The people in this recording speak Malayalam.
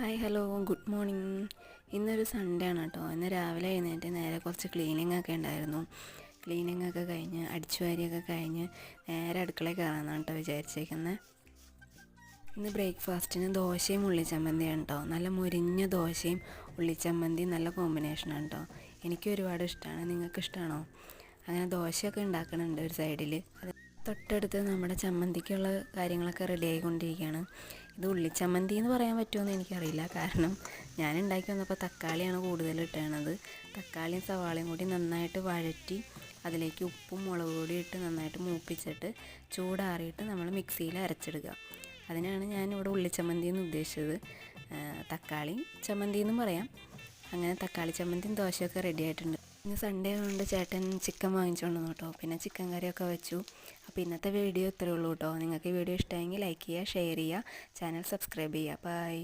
Hi hello. Good morning. ഇന്നൊരു സൺഡേ ആണ് കേട്ടോ. ഇന്ന് രാവിലെ എഴുന്നേറ്റ് നേരെ കുറച്ച് ക്ലീനിങ് ഒക്കെ ഉണ്ടായിരുന്നു. ക്ലീനിങ് ഒക്കെ കഴിഞ്ഞ് അടിച്ചുവാരിയൊക്കെ കഴിഞ്ഞ് നേരെ അടുക്കളയിൽ കയറാമെന്നാണ് കേട്ടോ വിചാരിച്ചേക്കുന്നത് ഇന്ന് ബ്രേക്ക്ഫാസ്റ്റിന് ദോശയും ഉള്ളിച്ചമ്മന്തിയാണ് കേട്ടോ. നല്ല മുരിഞ്ഞ ദോശയും ഉള്ളിച്ചമ്മന്തിയും നല്ല കോമ്പിനേഷനാണ് കേട്ടോ. എനിക്ക് ഒരുപാട് ഇഷ്ടമാണ് നിങ്ങൾക്ക് ഇഷ്ടമാണോ അങ്ങനെ ദോശയൊക്കെ ഉണ്ടാക്കണുണ്ട് ഒരു സൈഡിൽ തൊട്ടടുത്ത് നമ്മുടെ ചമ്മന്തിക്കുള്ള കാര്യങ്ങളൊക്കെ റെഡി ആയിക്കൊണ്ടിരിക്കുകയാണ്. ഇത് ഉള്ളിച്ചമ്മന്തി എന്ന് പറയാൻ പറ്റുമോ എനിക്കറിയില്ല. കാരണം ഞാൻ ഉണ്ടാക്കി വന്നപ്പോൾ തക്കാളിയാണ് കൂടുതൽ ഇട്ടണത്. തക്കാളിയും സവാളയും കൂടി നന്നായിട്ട് വഴറ്റി അതിലേക്ക് ഉപ്പും മുളക് പൊടി ഇട്ട് നന്നായിട്ട് മൂപ്പിച്ചിട്ട് ചൂടാറിയിട്ട് നമ്മൾ മിക്സിയിൽ അരച്ചെടുക്കുക അതിനാണ് ഞാൻ ഇവിടെ ഉള്ളിച്ചമ്മന്തി എന്ന് ഉദ്ദേശിച്ചത്. തക്കാളി ചമ്മന്തി എന്നും പറയാം. അങ്ങനെ തക്കാളി ചമ്മന്തിയും ദോശയൊക്കെ റെഡി ആയിട്ടുണ്ട്. ഇന്ന് സൺഡേ ആയതുകൊണ്ട് ചേട്ടൻ ചിക്കൻ വാങ്ങിച്ചുകൊണ്ട് കേട്ടോ. പിന്നെ ചിക്കൻ കറിയൊക്കെ വെച്ചു. അപ്പോൾ ഇന്നത്തെ വീഡിയോ ഇത്രയേ ഉള്ളൂ കേട്ടോ. നിങ്ങൾക്ക് ഈ വീഡിയോ ഇഷ്ടമായെങ്കിൽ ലൈക്ക് ചെയ്യുക ഷെയർ ചെയ്യുക ചാനൽ സബ്സ്ക്രൈബ് ചെയ്യുക. ബൈ